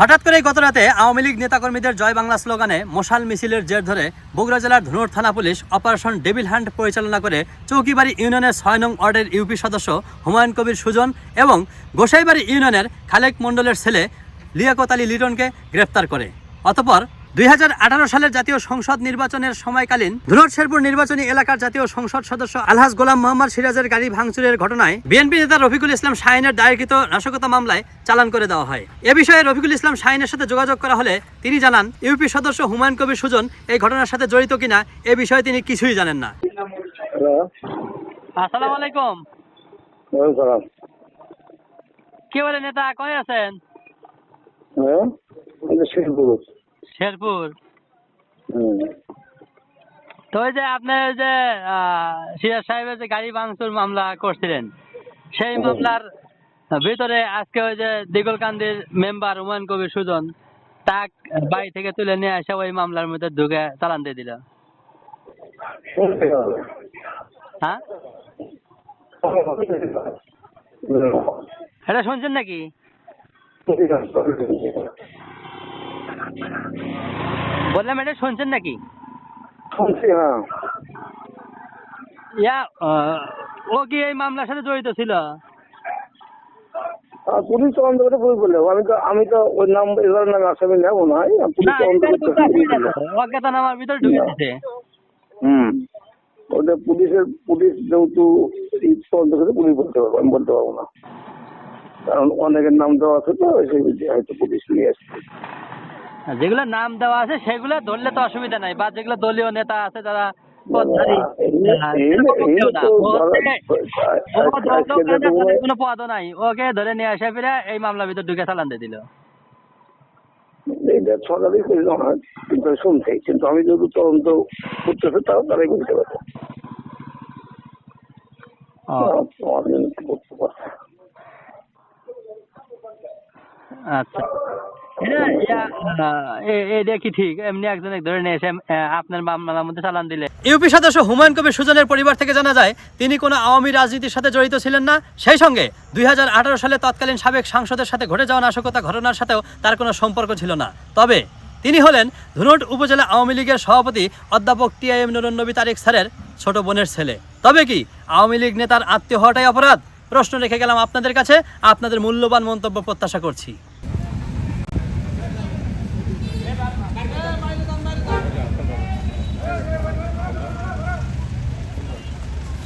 হঠাৎ করে গত রাতে আওয়ামী লীগ নেতাকর্মীদের জয় বাংলা স্লোগানে মশাল মিছিলের জের ধরে বগুড়া জেলার ধনুর থানা পুলিশ অপারেশন ডেভিল হ্যান্ড পরিচালনা করে চৌকিবাড়ি ইউনিয়নের ছয় নং ওয়ার্ডের ইউপি সদস্য হুমায়ুন কবির সুজন এবং গোসাইবাড়ি ইউনিয়নের খালেক মণ্ডলের ছেলে লিয়াকত আলী লিটনকে গ্রেপ্তার করে। অতপর দুই হাজার আঠারো সালের জাতীয় সংসদ নির্বাচনের সময়কালীন ধুনট শেরপুর নির্বাচনী এলাকার জাতীয় সংসদ সদস্য আলহাজ গোলাম মোহাম্মদ সিরাজের গাড়ি ভাঙচুরের ঘটনায় বিএনপি নেতা রফিকুল ইসলাম শাহিনের দায়েরকৃত নাশকতা মামলায় চালান করে দেওয়া হয়। এ বিষয়ে রফিকুল ইসলাম শাহিনের সাথে যোগাযোগ করা হলে তিনি জানান ইউপি সদস্য হুমায়ুন কবির সুজন এই ঘটনার সাথে জড়িত কিনা এ বিষয়ে তিনি কিছুই জানেন না। হ্যালো। আসসালামু আলাইকুম। ওয়ালাইকুম বলে নেতা কই আছেন? হ্যাঁ শেরপুর? তো ওই যে আপনি ওই যে সিরাজ সাহেবের যে গাড়ি ভাঙচুর মামলা করছিলেন সেই মামলার ভিতরে আজকে ওই যে দিগলকান্দির মেম্বার হুমায়ুন কবির সুজন তাক বাড়ি থেকে তুলে নিয়ে এসে ওই মামলার মধ্যে ঢুকে চালান দিয়ে দিল। হ্যাঁ? এটা শুনছেন নাকি? বললাম এটা শুনছেন নাকি? শুনছি হ্যাঁ। ইয়া ও কি এই মামলার সাথে জড়িত ছিল? পুলিশ তদন্ত করে বই বললে। আমি তো আমি তো ওই নাম এবার নামে আসামি নেব না পুলিশ তদন্ত এটা তো করতে চাকরি না ভিতরে ঢুকে দিতে হুম। ওটা পুলিশের পুলিশ যেহেতু তদন্ত করে পুলিশ বলতে পারব আমি বলতে পারব না। কারণ অনেকের নাম দেওয়া আছে তো সেই হয়তো পুলিশ নিয়ে আসছে যেগুলো নাম দেওয়া আছে সেগুলো ধরলে তো অসুবিধা নাই। বা যেগুলো দলীয় নেতা আছে যারা কোনো- পদও নাই। ওকে ধরে নিয়ে আসে ফিরে এই মামলার ভিতর ঢুকে চালান দিয়ে দিল। এটা না কিন্তু শুনছি। কিন্তু আমি যেহেতু তদন্ত করতেছে তাও তারাই বলতে পারব। পারছি আচ্ছা। সাথেও তার কোনো সম্পর্ক ছিল না। তবে তিনি হলেন ধুনট উপজেলা আওয়ামী লীগের সভাপতি অধ্যাপক টিআইএম নুরুন্নবী তারিক স্যারের ছোট বোনের ছেলে। তবে কি, আওয়ামী লীগ নেতার আত্মীয় হওয়াটাই অপরাধ? প্রশ্ন রেখে গেলাম আপনাদের কাছে, আপনাদের মূল্যবান মন্তব্য প্রত্যাশা করছি।